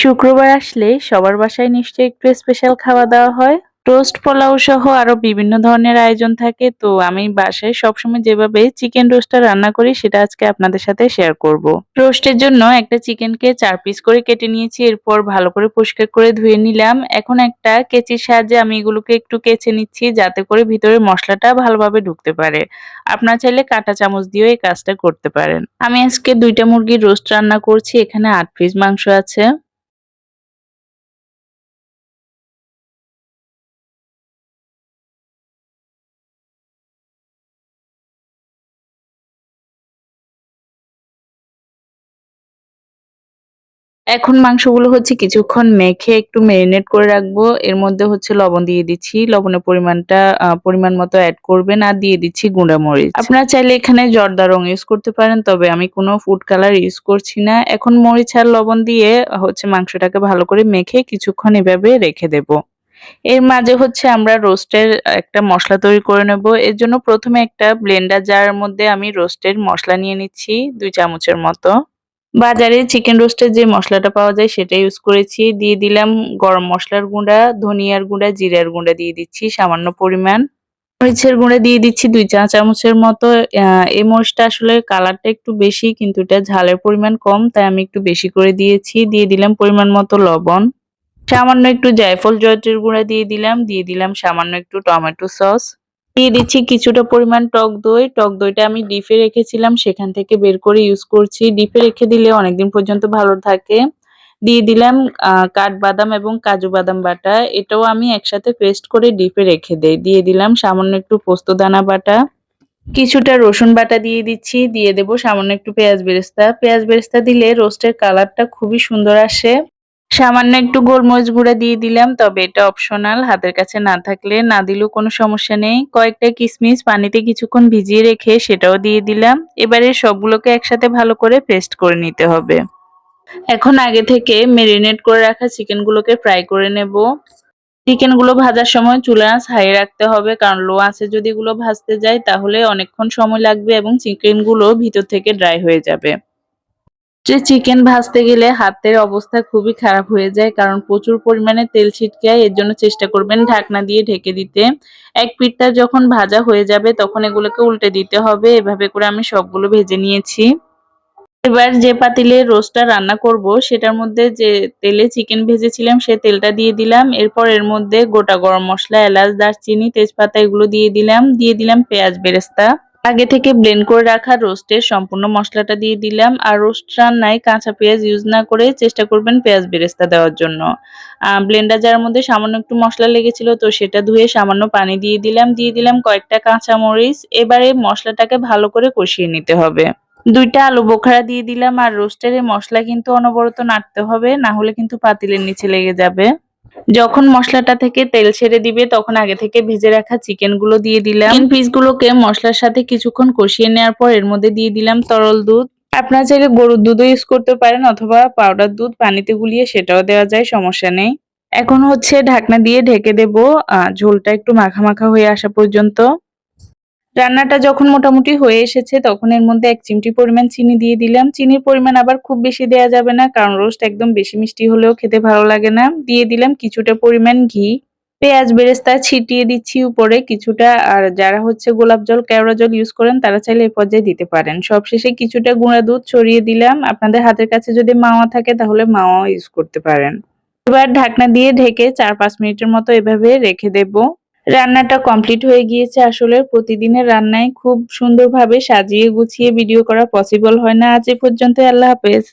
শুক্রবার আসলে সবার বাসায় নিশ্চয়ই একটু স্পেশাল খাওয়া দাওয়া হয়। টোস্ট পোলাও সহ আরও বিভিন্ন ধরনের আয়োজন থাকে। তো আমি বাসায় সবসময় যেভাবে চিকেন রোস্টটা রান্না করি, সেটা আজকে আপনাদের সাথে শেয়ার করব। রোস্টের জন্য একটা চিকেনকে চার পিস করে কেটে নিয়েছি। এরপর ভালো করে পরিষ্কার করে ধুয়ে নিলাম। এখন একটা কেচির সাহায্যে আমি এগুলোকে একটু কেচে নিচ্ছি, যাতে করে ভিতরে মশলাটা ভালোভাবে ঢুকতে পারে। আপনার চাইলে কাঁটা চামচ দিয়েও এই কাজটা করতে পারেন। আমি আজকে দুইটা মুরগির রোস্ট রান্না করছি। এখানে আট পিস মাংস আছে। এখন মাংসগুলো হচ্ছে কিছুক্ষণ মেখে একটু মেরিনেট করে রাখব। এর মধ্যে হচ্ছে লবণ দিয়ে দিচ্ছি। লবণের পরিমাণটা পরিমাণ মতো অ্যাড করবেন আর দিয়ে দিচ্ছি গুঁড়া মরিচ। আপনারা চাইলে এখানে জর্দা রং ইউজ করতে পারেন, তবে আমি কোনো ফুড কালার ইউজ করছি না। এখন মরিচ আর লবণ দিয়ে হচ্ছে মাংসটাকে ভালো করে মেখে কিছুক্ষণ এভাবে রেখে দেব। এর মাঝে হচ্ছে আমরা রোস্টের একটা মশলা তৈরি করে নেব। এর জন্য প্রথমে একটা ব্লেন্ডার জারের মধ্যে আমি রোস্টের মশলা নিয়ে নিচ্ছি, দুই চামচের মতো। বাজারে চিকেন রোস্টের যে মশলাটা পাওয়া যায় সেটা ইউজ করেছি। দিয়ে দিলাম গরম মশলার গুঁড়া, ধনিয়ার গুঁড়া, জিরার গুঁড়া দিয়ে দিচ্ছি, সামান্য পরিমাণ। মরিচের গুঁড়া দিয়ে দিচ্ছি দুই চা চামচের মতো। এই মরিচটা আসলে কালারটা একটু বেশি, কিন্তু এটা ঝালের পরিমাণ কম, তাই আমি একটু বেশি করে দিয়েছি। দিয়ে দিলাম পরিমাণ মতো লবণ। সামান্য একটু জায়ফল জয়টের গুঁড়া দিয়ে দিলাম। দিয়ে দিলাম সামান্য একটু টমেটো সস। দিয়ে দিচ্ছি কিছুটা পরিমাণ টক দই। টক দইটা আমি ডিপে রেখেছিলাম, সেখান থেকে বের করে ইউজ করছি। ডিপে রেখে দিলে অনেকদিন পর্যন্ত ভালো থাকে। দিয়ে দিলাম কাঠবাদাম এবং কাজু বাদাম বাটা। এটাও আমি একসাথে পেস্ট করে ডিপে রেখে দেই। দিয়ে দিলাম সামান্য একটু পোস্ত দানা বাটা। কিছুটা রসুন বাটা দিয়ে দিচ্ছি। দিয়ে দেব সামান্য একটু পেঁয়াজ বেরেস্তা। পেঁয়াজ বেরেস্তা দিলে রোস্টের কালারটা খুবই সুন্দর আসে। সামান্য একটু গোলমরিচ গুঁড়া দিয়ে দিলাম, তবে এটা অপশনাল হাতের কাছে না থাকলে না দিলেও কোনো সমস্যা নেই। কয়েকটা কিশমিশ পানিতে কিছুক্ষণ ভিজিয়ে রেখে সেটাও দিয়ে দিলাম। এবারে সবগুলোকে একসাথে ভালো করে পেস্ট করে নিতে হবে। এখন আগে থেকে মেরিনেট করে রাখা চিকেনগুলোকে ফ্রাই করে নেব। চিকেনগুলো ভাজার সময় চুলা আঁচ হাই রাখতে হবে, কারণ লো আছে যদি এগুলো ভাজতে যায়, তাহলে অনেকক্ষণ সময় লাগবে এবং চিকেনগুলো ভিতর থেকে ড্রাই হয়ে যাবে। যে চিকেন ভাজতে গেলে হাতের অবস্থা খুবই খারাপ হয়ে যায়, কারণ প্রচুর পরিমাণে তেল ছিটকায় এর জন্য চেষ্টা করবেন ঢাকনা দিয়ে ঢেকে দিতে। এক পিঠটা যখন ভাজা হয়ে যাবে তখন এগুলোকে উল্টে দিতে হবে, এভাবে করে আমি সবগুলো ভেজে নিয়েছি। এবার যে পাতিলে রোস্টটা রান্না করব, সেটার মধ্যে যে তেলে চিকেন ভেজেছিলাম সে তেলটা দিয়ে দিলাম, এরপর এর মধ্যে গোটা গরম মশলা, এলাচ, দারচিনি, তেজপাতা এগুলো দিয়ে দিলাম দিয়ে দিলাম পেঁয়াজ বেরেস্তা। আগে থেকে ব্লেন্ড করে রাখা রোস্টের সম্পূর্ণ মশলাটা দিয়ে দিলাম। আর রোস্ট রান্নায় কাঁচা পেঁয়াজ ইউজ না করে চেষ্টা করবেন পেঁয়াজ বেরেস্তা দেওয়ার জন্য। ব্লেন্ডার যার মধ্যে সামান্য একটু মশলা লেগেছিল, তো সেটা ধুয়ে সামান্য পানি দিয়ে দিলাম। দিয়ে দিলাম কয়েকটা কাঁচা মরিচ। এবারে মশলাটাকে ভালো করে কষিয়ে নিতে হবে। দুইটা আলু বোখারা দিয়ে দিলাম। আর রোস্টের মশলা কিন্তু অনবরত নাড়তে হবে, না হলে কিন্তু পাতিলের নিচে লেগে যাবে। যখন মশলাটা থেকে তেল ছেড়ে দিবে তখন আগে থেকে ভেজে রাখা চিকেনগুলো দিয়ে দিলাম। পিস গুলোকে মশলার সাথে কিছুক্ষণ কষিয়ে নেওয়ার পর এর মধ্যে দিয়ে দিলাম তরল দুধ। আপনারা চাইলে গরুর দুধও ইউজ করতে পারেন অথবা পাউডার দুধ পানিতে গুলিয়ে সেটাও দেওয়া যায় সমস্যা নেই। এখন হচ্ছে ঢাকনা দিয়ে ঢেকে দেব। ঝোলটা একটু মাখা মাখা হয়ে আসা পর্যন্ত। রান্নাটা যখন মোটামুটি হয়ে এসেছে, তখন এর মধ্যে এক চিমটি পরিমাণ চিনি দিয়ে দিলাম। চিনির পরিমাণ আবার খুব বেশি দেওয়া যাবে না, কারণ রোস্ট একদম বেশি মিষ্টি হলেও খেতে ভালো লাগে না। দিয়ে দিলাম কিছুটা পরিমাণ ঘি। পেঁয়াজ বেরেস্তা ছিটিয়ে দিচ্ছি উপরে কিছুটা, আর যারা হচ্ছে গোলাপ জল, কেওড়া জল ইউজ করেন, তারা চাইলে এই পর্যায়ে দিতে পারেন। সবশেষে কিছুটা গুঁড়া দুধ ছড়িয়ে দিলাম। আপনাদের হাতের কাছে যদি মাওয়া থাকে, তাহলে মাওয়া ইউজ করতে পারেন। এবার ঢাকনা দিয়ে ঢেকে চার পাঁচ মিনিটের মতো এভাবে রেখে দেবো। রান্নাটা কমপ্লিট হয়ে গিয়েছে। আসলে প্রতিদিনের রান্নায় খুব সুন্দরভাবে সাজিয়ে গুছিয়ে ভিডিও করা পসিবল হয় না। আজ এ পর্যন্ত আল্লাহ হাফেজ।